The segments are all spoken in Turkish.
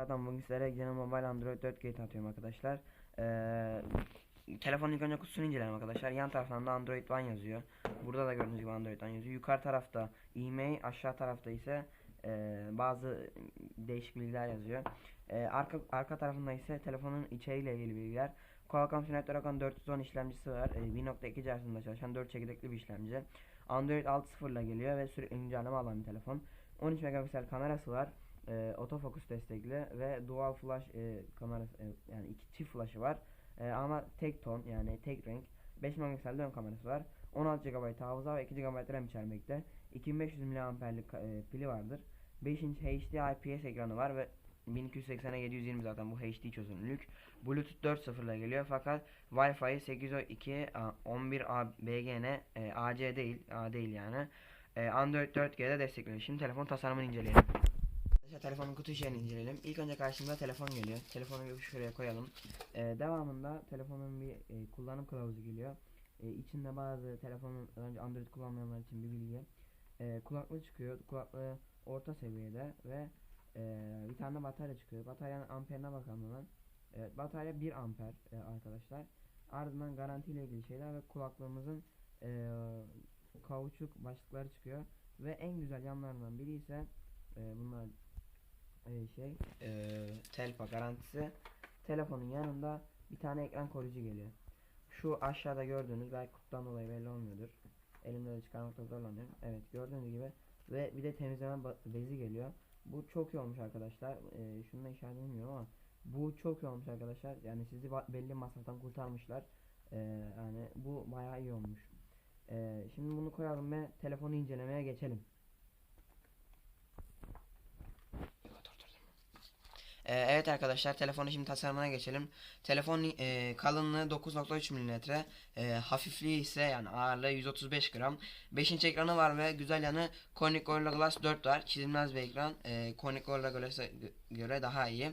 Adam bugün sizlere Gene Mobile Android 4 Gate atıyorum arkadaşlar. Ee, telefonun ilk önce kutusunu inceleyelim arkadaşlar. Yan taraftan da Android One yazıyor. Burada da gördüğünüz gibi Android One yazıyor. Yukarı tarafta e-mail, aşağı tarafta ise e, bazı değişik bilgiler yazıyor. E, arka arka tarafında ise telefonun içeriğiyle ilgili bilgiler. Qualcomm Snapdragon 410 işlemcisi var. E, 1.2 GHz hızında çalışan 4 çekirdekli bir işlemci. Android 6.0 ile geliyor ve sürekli güncelleme alan bir telefon. 13 megapiksel kamerası var. E, otofokus destekli ve dual flash e, kamerası e, yani iki çift flash'ı var. E, ama tek ton yani tek renk. 5 megapiksel ön kamerası var. 16 GB hafıza ve 2 GB RAM içermekte. 2500 mAh'lik e, pili vardır. 5 inç HD IPS ekranı var ve 1280'e 720 zaten bu HD çözünürlük. Bluetooth 4.0 ile geliyor fakat Wi-Fi 802 a, 11 A, BGN e, AC değil, A değil yani. E, Android 4G'de destekliyor. Şimdi telefon tasarımını inceleyelim. Arkadaşlar telefonun kutu içeriğini inceleyelim. İlk önce karşımıza telefon geliyor. Telefonu bir şuraya koyalım. E, devamında telefonun bir e, kullanım kılavuzu geliyor. E, içinde bazı telefonun önce Android kullanmayanlar için bir bilgi. E, kulaklığı çıkıyor. Kulaklığı orta seviyede ve e, bir tane batarya çıkıyor. Bataryanın amperine bakalım hemen. Evet, batarya 1 amper e, arkadaşlar. Ardından garanti ile ilgili şeyler ve kulaklığımızın e, kauçuk başlıkları çıkıyor. Ve en güzel yanlarından biri ise e, bunlar şey e, telpa garantisi. Telefonun yanında bir tane ekran koruyucu geliyor. Şu aşağıda gördüğünüz belki kutudan dolayı belli olmuyordur. Elimde de çıkarmakta zorlanıyorum. Evet gördüğünüz gibi ve bir de temizleme bezi geliyor. Bu çok iyi olmuş arkadaşlar. E, şunu da işaret ama bu çok iyi olmuş arkadaşlar. Yani sizi belli masraftan kurtarmışlar. E, yani bu bayağı iyi olmuş. E, şimdi bunu koyalım ve telefonu incelemeye geçelim. Ee, evet arkadaşlar telefonu şimdi tasarımına geçelim. Telefon e, kalınlığı 9.3 mm, e, hafifliği ise yani ağırlığı 135 gram. 5 inç ekranı var ve güzel yanı Corning Gorilla Glass 4 var. Çizilmez bir ekran. E, Corning Gorilla Glass'a göre daha iyi.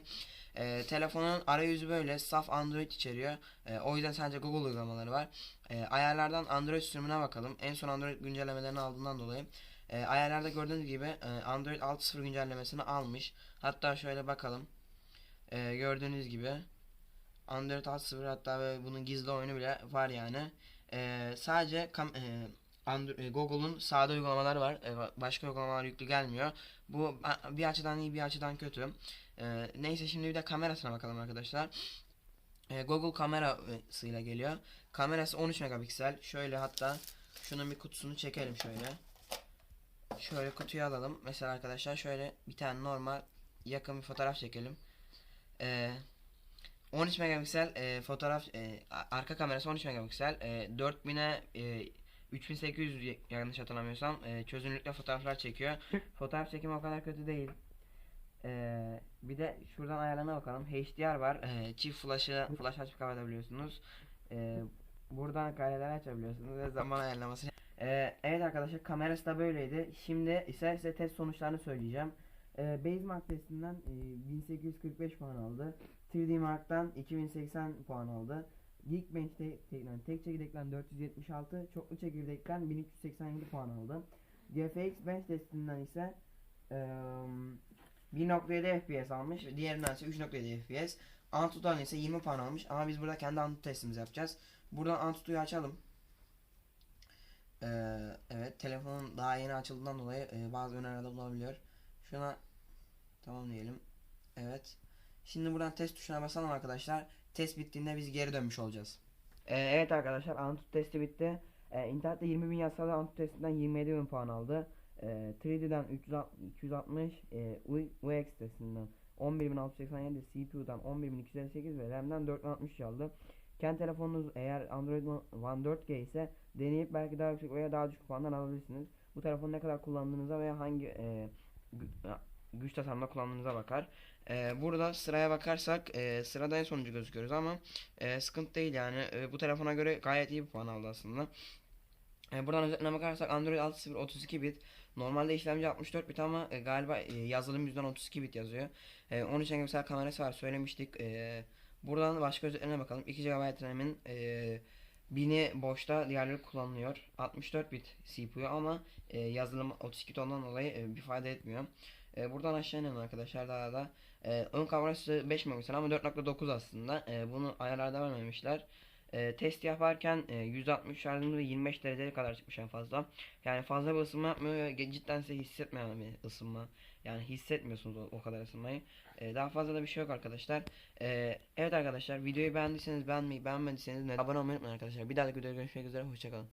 E, telefonun arayüzü böyle saf Android içeriyor. E, o yüzden sadece Google uygulamaları var. E, ayarlardan Android sürümüne bakalım. En son Android güncellemelerini aldığından dolayı. E, ayarlarda gördüğünüz gibi e, Android 6.0 güncellemesini almış. Hatta şöyle bakalım. Ee, gördüğünüz gibi Android 6.0 hatta ve bunun gizli oyunu bile var yani. Ee, sadece kam e, e, Google'un sağda uygulamaları var. E, ba- başka uygulamalar yüklü gelmiyor. Bu bir açıdan iyi bir açıdan kötü. Ee, neyse şimdi bir de kamerasına bakalım arkadaşlar. Ee, Google kamerasıyla geliyor. Kamerası 13 megapiksel. Şöyle hatta şunun bir kutusunu çekelim şöyle. Şöyle kutuyu alalım. Mesela arkadaşlar şöyle bir tane normal yakın bir fotoğraf çekelim. Ee, 13 megapiksel e, fotoğraf e, arka kamerası 13 megapiksel e, 4000'e e, 3800 y- yanlış hatırlamıyorsam e, çözünürlükle fotoğraflar çekiyor. Fotoğraf çekimi o kadar kötü değil. Ee, bir de şuradan ayarlarına bakalım. HDR var. Ee, çift flash'ı flash açıp kapatabiliyorsunuz. Ee, buradan kareler açabiliyorsunuz ve zaman ayarlaması. Ee, evet arkadaşlar kamerası da böyleydi. Şimdi ise size test sonuçlarını söyleyeceğim. Ee, Basemark testinden e, 1845 puan aldı. 3D Mark'tan 2080 puan aldı. Geekbench'te tek, tek çekirdekten 476, çoklu çekirdekten 1387 puan aldı. GFX Bench testinden ise eee 1.7 FPS almış. Diğerinden ise 3.7 FPS. Antutu'dan ise 20 puan almış. Ama biz burada kendi Antutu testimizi yapacağız. Buradan Antutu'yu açalım. Ee, evet telefonun daha yeni açıldığından dolayı e, bazı önerilerde bulunabiliyor. Şuna tamam diyelim. Evet. Şimdi buradan test tuşuna basalım arkadaşlar. Test bittiğinde biz geri dönmüş olacağız. Ee, evet arkadaşlar Antutu testi bitti. Ee, internette 20 bin yazsa da Antutu testinden 27 bin puan aldı. Ee, 3D'den 360, 260, e, UX testinden 11687, CPU'dan 11258 ve RAM'den 460 aldı. Kendi telefonunuz eğer Android One 4G ise deneyip belki daha yüksek veya daha düşük puanlar alabilirsiniz. Bu telefonu ne kadar kullandığınıza veya hangi e, güç tasarımda kullandığınıza bakar. E, burada sıraya bakarsak e, sırada en sonuncu gözüküyoruz ama e, sıkıntı değil yani. E, bu telefona göre gayet iyi bir puan aldı aslında. E, buradan özetine bakarsak Android 6.0 32 bit. Normalde işlemci 64 bit ama e, galiba e, yazılım yüzden 32 bit yazıyor. E, 13 megapiksel kamerası var söylemiştik. E, buradan başka özetlerine bakalım. 2 GB RAM'in e, 1000'i boşta diğerleri kullanılıyor. 64 bit CPU ama e, yazılım 32 tondan dolayı e, bir fayda etmiyor. E, buradan aşağı inelim arkadaşlar daha da. Ee, ön kamerası 5 megapiksel ama 4.9 aslında. Ee, bunu ayarlarda vermemişler. Ee, test yaparken e, 160 şarjında ve 25 dereceye kadar çıkmış en fazla. Yani fazla bir ısınma yapmıyor cidden size hissetmeyen bir ısınma. Yani hissetmiyorsunuz o, o kadar ısınmayı. Ee, daha fazla da bir şey yok arkadaşlar. Ee, evet arkadaşlar videoyu beğendiyseniz beğenmeyi beğenmediyseniz ne abone olmayı unutmayın arkadaşlar. Bir dahaki videoda görüşmek üzere hoşçakalın.